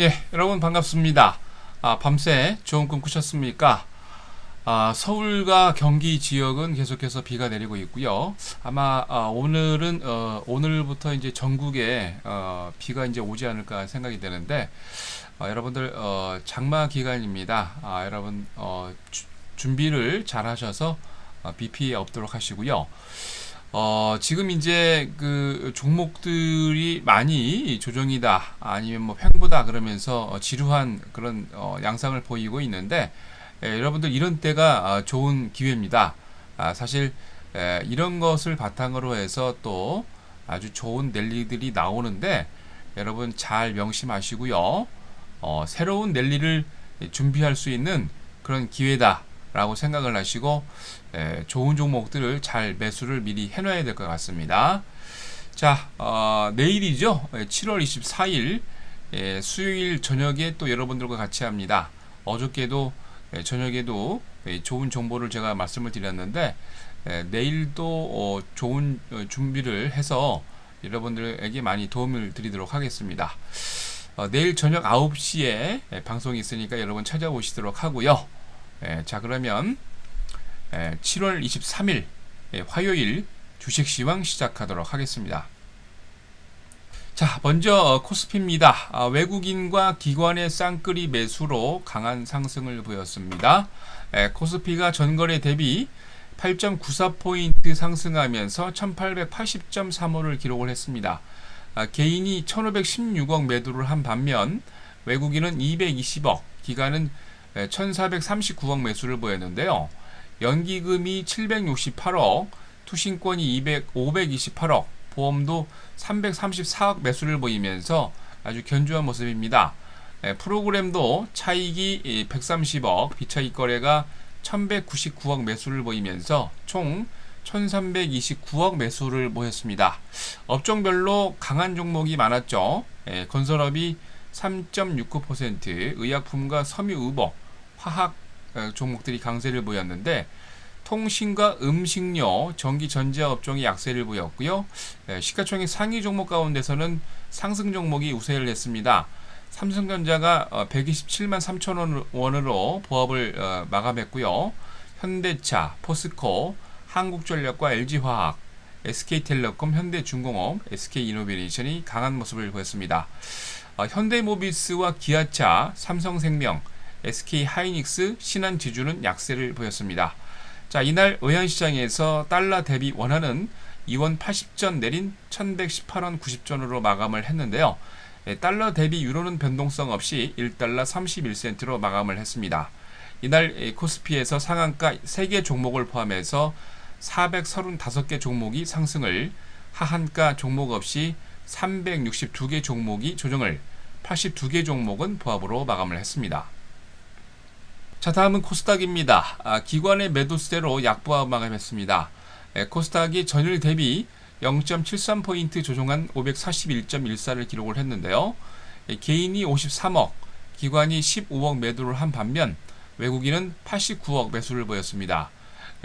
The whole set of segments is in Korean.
예, 여러분 반갑습니다. 아, 밤새 좋은 꿈 꾸셨습니까? 아, 서울과 경기 지역은 계속해서 비가 내리고 있고요. 아마 아, 오늘은 어, 오늘부터 이제 전국에 어, 비가 이제 오지 않을까 생각이 되는데 어, 여러분들 어, 장마 기간입니다. 아, 여러분 어, 주, 준비를 잘 하셔서 어, 비 피해 없도록 하시고요. 어, 지금 이제 그 종목들이 많이 조정이다 아니면 뭐 횡보다 그러면서 어, 지루한 그런 어, 양상을 보이고 있는데 에, 여러분들 이런 때가 아, 좋은 기회입니다. 아, 사실 에, 이런 것을 바탕으로 해서 또 아주 좋은 랠리들이 나오는데 여러분 잘 명심하시고요. 어, 새로운 랠리를 준비할 수 있는 그런 기회다. 라고 생각을 하시고 에, 좋은 종목들을 잘 매수를 미리 해놔야 될 것 같습니다. 자, 어, 내일이죠. 7월 24일 예, 수요일 저녁에 또 여러분들과 같이 합니다. 어저께도 예, 저녁에도 예, 좋은 정보를 제가 말씀을 드렸는데 예, 내일도 어, 좋은 어, 준비를 해서 여러분들에게 많이 도움을 드리도록 하겠습니다. 어, 내일 저녁 9시에 예, 방송이 있으니까 여러분 찾아오시도록 하고요. 예, 자 그러면 예, 7월 23일 예, 화요일 주식 시황 시작하도록 하겠습니다. 자 먼저 코스피입니다. 아, 외국인과 기관의 쌍끌이 매수로 강한 상승을 보였습니다. 예, 코스피가 전거래 대비 8.94포인트 상승하면서 1880.35를 기록을 했습니다. 아, 개인이 1516억 매도를 한 반면 외국인은 220억, 기관은 1439억 매수를 보였는데요. 연기금이 768억, 투신권이 200, 528억, 보험도 334억 매수를 보이면서 아주 견조한 모습입니다. 프로그램도 차익이 130억, 비차익 거래가 1199억 매수를 보이면서 총 1329억 매수를 보였습니다. 업종별로 강한 종목이 많았죠. 건설업이 3.69%, 의약품과 섬유의복, 화학 어, 종목들이 강세를 보였는데 통신과 음식료, 전기 전자 업종이 약세를 보였고요. 시가총액 상위 종목 가운데서는 상승 종목이 우세를 했습니다. 삼성전자가 127만 어, 3천 원으로 보합을 어, 마감했고요. 현대차, 포스코, 한국전력과 LG화학, SK텔레콤, 현대중공업, SK이노베이션이 강한 모습을 보였습니다. 현대모비스와 기아차, 삼성생명, SK 하이닉스, 신한지주는 약세를 보였습니다. 자, 이날 외환시장에서 달러 대비 원화는 2원 80전 내린 1118원 90전으로 마감을 했는데요. 예, 달러 대비 유로는 변동성 없이 1달러 31센트로 마감을 했습니다. 이날 예, 코스피에서 상한가 3개 종목을 포함해서 435개 종목이 상승을, 하한가 종목 없이 362개 종목이 조정을, 82개 종목은 보합으로 마감을 했습니다. 자 다음은 코스닥입니다. 아, 기관의 매도세로 약보합 마감했습니다. 에, 코스닥이 전일 대비 0.73포인트 조정한 541.14를 기록을 했는데요. 에, 개인이 53억, 기관이 15억 매도를 한 반면 외국인은 89억 매수를 보였습니다.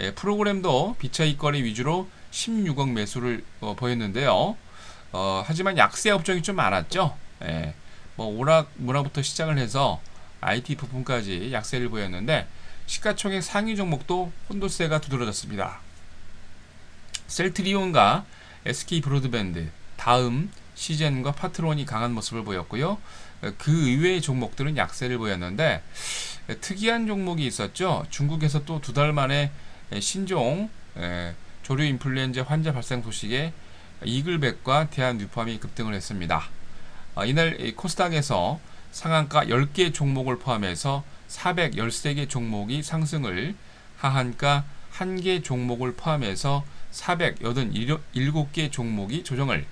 에, 프로그램도 비차익 거래 위주로 16억 매수를 어, 보였는데요. 어, 하지만 약세 업종이 좀 많았죠. 에, 뭐 오락 문화부터 시작을 해서 IT 부품까지 약세를 보였는데 시가총액 상위 종목도 혼도세가 두드러졌습니다. 셀트리온과 SK 브로드밴드, 다음, 시젠과 파트론이 강한 모습을 보였고요. 그 의외의 종목들은 약세를 보였는데 특이한 종목이 있었죠. 중국에서 또 두 달 만에 신종 조류 인플루엔자 환자 발생 소식에 이글백과 대한 뉴팜이 급등을 했습니다. 아, 이날 코스닥에서 상한가 10개 종목을 포함해서 413개 종목이 상승을 하한가 1개 종목을 포함해서 487개 종목이 조정을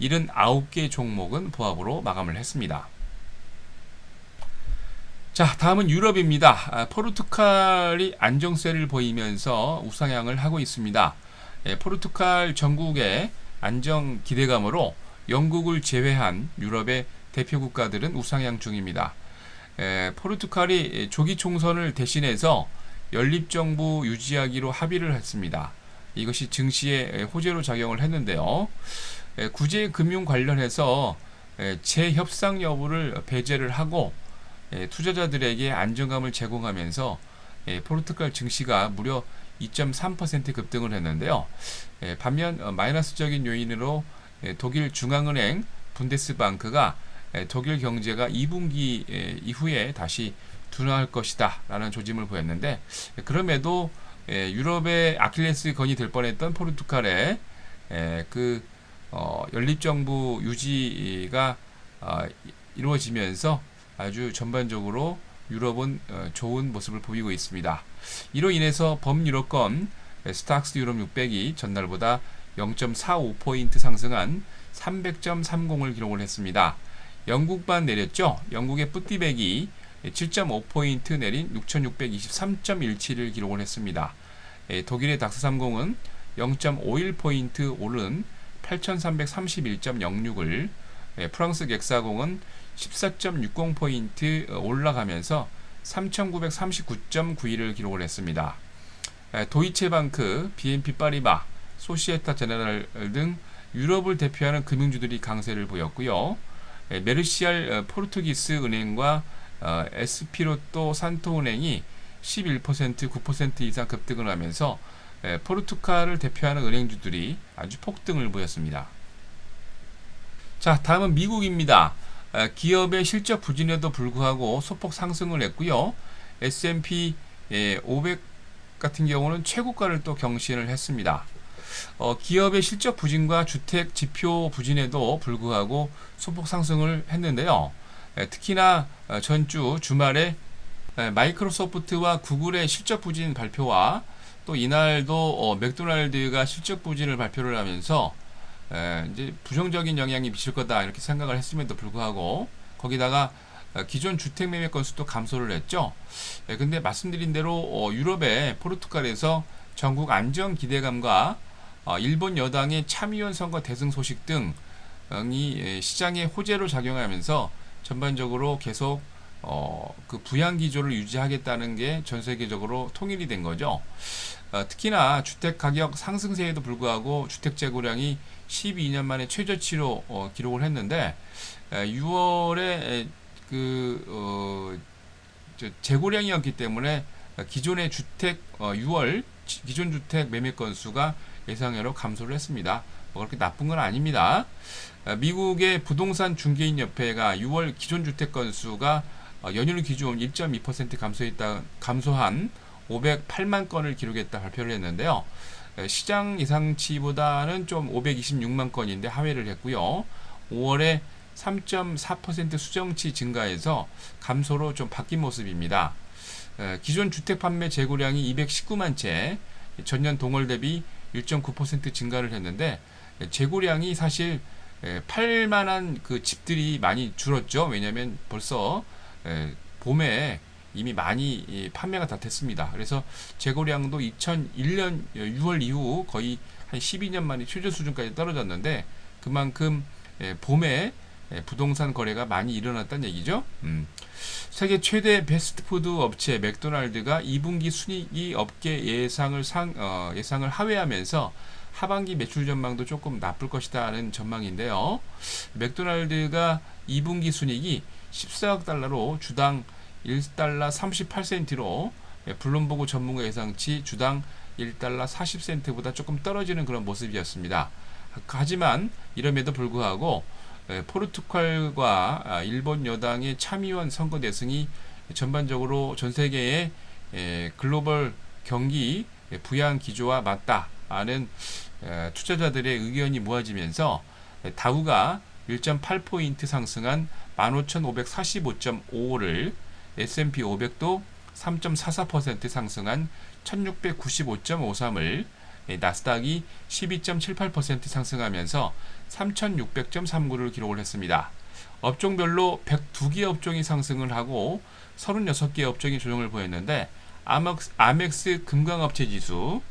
79개 종목은 보합으로 마감을 했습니다. 자, 다음은 유럽입니다. 아, 포르투갈이 안정세를 보이면서 우상향을 하고 있습니다. 예, 포르투갈 전국의 안정 기대감으로 영국을 제외한 유럽의 대표 국가들은 우상향 중입니다. 에, 포르투갈이 조기 총선을 대신해서 연립정부 유지하기로 합의를 했습니다. 이것이 증시에 호재로 작용을 했는데요. 에, 구제 금융 관련해서 에, 재협상 여부를 배제를 하고 에, 투자자들에게 안정감을 제공하면서 에, 포르투갈 증시가 무려 2.3% 급등을 했는데요. 에, 반면 어, 마이너스적인 요인으로 에, 독일 중앙은행 분데스방크가 에, 독일 경제가 2분기 에, 이후에 다시 둔화할 것이다 라는 조짐을 보였는데 에, 그럼에도 에, 유럽의 아킬레스 건이 될 뻔했던 포르투갈의 에, 그 어, 연립정부 유지가 어, 이루어지면서 아주 전반적으로 유럽은 어, 좋은 모습을 보이고 있습니다. 이로 인해서 범유럽권 스탁스 유럽 600이 전날보다 0.45포인트 상승한 300.30을 기록을 했습니다. 영국반 내렸죠. 영국의 뿌띠백이 7.5포인트 내린 6623.17을 기록을 했습니다. 예, 독일의 닥스30은 0.51포인트 오른 8331.06을 예, 프랑스 객사공은 14.60포인트 올라가면서 3939.91을 기록을 했습니다. 예, 도이체방크, BNP 파리바, 소시에타 제네랄 등 유럽을 대표하는 금융주들이 강세를 보였고요. 예, 메르시알 어, 포르투기스 은행과 어, 에스피로또 산토 은행이 11% 9% 이상 급등을 하면서 예, 포르투갈을 대표하는 은행주들이 아주 폭등을 보였습니다. 자, 다음은 미국입니다. 어, 기업의 실적 부진에도 불구하고 소폭 상승을 했고요. S&P 500 같은 경우는 최고가를 또 경신을 했습니다. 어, 기업의 실적 부진과 주택 지표 부진에도 불구하고 소폭 상승을 했는데요. 에, 특히나 어, 전주 주말에 에, 마이크로소프트와 구글의 실적 부진 발표와 또 이날도 어, 맥도날드가 실적 부진을 발표를 하면서 에, 이제 부정적인 영향이 미칠 거다 이렇게 생각을 했음에도 불구하고 거기다가 어, 기존 주택 매매 건수도 감소를 했죠. 에, 근데 말씀드린 대로 어, 유럽의 포르투갈에서 전국 안정 기대감과 어, 일본 여당의 참의원 선거 대승 소식 등이 시장의 호재로 작용하면서 전반적으로 계속 어, 그 부양 기조를 유지하겠다는 게 전 세계적으로 통일이 된 거죠. 어, 특히나 주택 가격 상승세에도 불구하고 주택 재고량이 12년 만에 최저치로 어, 기록을 했는데 에, 6월에 그 어, 재고량이었기 때문에 기존의 주택 6월 어, 기존 주택 매매 건수가 예상외로 감소를 했습니다. 뭐 그렇게 나쁜 건 아닙니다. 어, 미국의 부동산 중개인 협회가 6월 기존 주택 건수가 어, 연휴 기준 1.2% 감소했다 감소한 508만 건을 기록했다 발표를 했는데요. 시장 예상치보다는 좀 526만 건인데 하회를 했고요. 5월에 3.4% 수정치 증가해서 감소로 좀 바뀐 모습입니다. 기존 주택 판매 재고량이 219만 채, 전년 동월 대비 1.9% 증가를 했는데 재고량이 사실 팔만한 그 집들이 많이 줄었죠. 왜냐하면 벌써 봄에 이미 많이 판매가 다 됐습니다. 그래서 재고량도 2001년 6월 이후 거의 한 12년 만에 최저 수준까지 떨어졌는데 그만큼 봄에 부동산 거래가 많이 일어났다는 얘기죠. 음. 세계 최대 베스트푸드 업체 맥도날드가 2분기 순이익 업계 예상을 상, 어, 예상을 하회하면서 하반기 매출 전망도 조금 나쁠 것이다는 전망인데요. 맥도날드가 2분기 순이익이 14억 달러로 주당 1달러 38센트로 블룸버그 전문가 예상치 주당 1달러 40센트보다 조금 떨어지는 그런 모습이었습니다. 하지만 이럼에도 불구하고 포르투갈과 아, 일본 여당의 참의원 선거 대승이 전반적으로 전 세계의 글로벌 경기 부양 기조와 맞다라는 투자자들의 의견이 모아지면서 다우가 1.8포인트 상승한 15,545.55를 S&P 500도 3.44% 상승한 1695.53을 나스닥이 12.78% 상승하면서 3600.39를 기록을 했습니다. 업종별로 102개 업종이 상승을 하고 36개 업종이 조정을 보였는데 아멕스, 아멕스 금강업체 지수,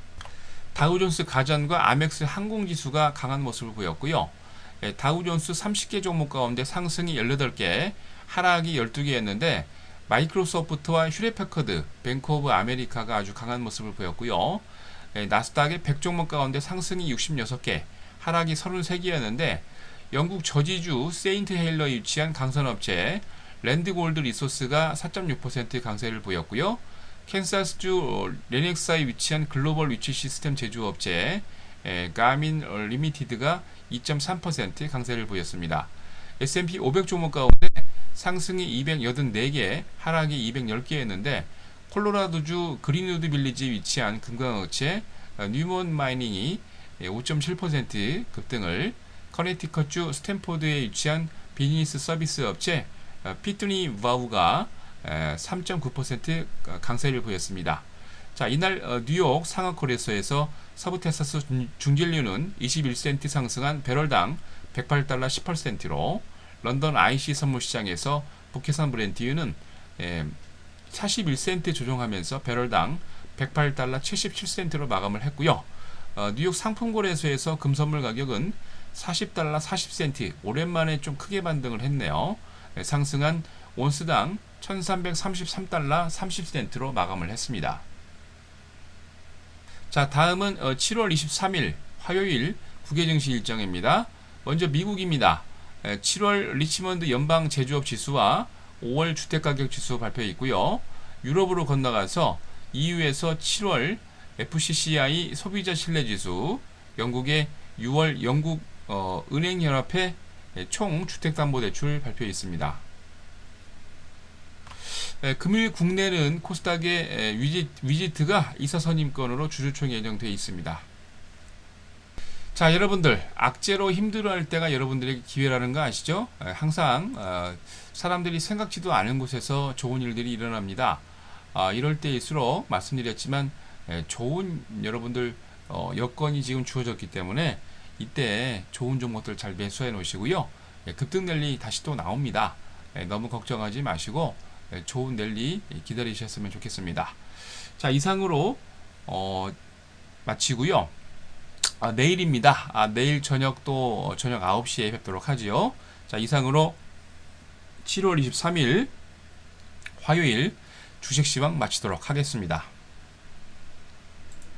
다우존스 가전과 아멕스 항공지수가 강한 모습을 보였고요. 예, 다우존스 30개 종목 가운데 상승이 18개, 하락이 12개였는데 마이크로소프트와 휴레패커드, 뱅크 오브 아메리카가 아주 강한 모습을 보였고요. 예, 나스닥의 100종목 가운데 상승이 66개, 하락이 33개였는데 영국 저지주 세인트 헬러에 위치한 강선업체 랜드골드 리소스가 4.6% 강세를 보였고요. 캔사스주 레넥사에 위치한 글로벌 위치 시스템 제조업체 에, 가민 리미티드가 2.3% 강세를 보였습니다. S&P 500 종목 가운데 상승이 284개, 하락이 210개였는데 콜로라도주 그린우드 빌리지에 위치한 금강업체 어, 뉴몬 마이닝이 5.7% 급등을 커네티컷주 스탠포드에 위치한 비즈니스 서비스 업체 어, 피트니 바우가 3.9% 강세를 보였습니다. 자, 이날 어, 뉴욕 상하 거래소에서 서부 텍사스 중진류는 21센트 상승한 배럴당 108달러 18센트로 런던 IC 선물 시장에서 북해산 브렌티유는 41센트 조정하면서 배럴당 108달러 77센트로 마감을 했고요. 어, 뉴욕 상품거래소에서 금선물 가격은 40달러 40센트 오랜만에 좀 크게 반등을 했네요. 네, 상승한 온스당 1333달러 30센트로 마감을 했습니다. 자, 다음은 7월 23일 화요일 국외 증시 일정입니다. 먼저 미국입니다. 7월 리치먼드 연방 제조업 지수와 5월 주택가격 지수 발표해 있고요. 유럽으로 건너가서 EU에서 7월 FCCI 소비자 신뢰 지수, 영국의 6월 영국 어, 은행연합회 총 주택담보대출 발표해 있습니다. 에, 금일 국내는 코스닥의 에, 위지, 위지트가 이사 선임권으로 주주총 예정되어 있습니다. 자, 여러분들 악재로 힘들어할 때가 여러분들에게 기회라는 거 아시죠? 에, 항상 어, 사람들이 생각지도 않은 곳에서 좋은 일들이 일어납니다. 아, 이럴 때일수록 말씀드렸지만 에, 좋은 여러분들 어, 여건이 지금 주어졌기 때문에 이때 좋은 종목들 잘 매수해 놓으시고요. 예, 급등 랠리 다시 또 나옵니다. 예, 너무 걱정하지 마시고 예, 좋은 랠리 기다리셨으면 좋겠습니다. 자 이상으로 어, 마치고요. 아, 내일입니다. 아, 내일 저녁 또 저녁 9시에 뵙도록 하지요. 자 이상으로 7월 23일 화요일 주식시황 마치도록 하겠습니다.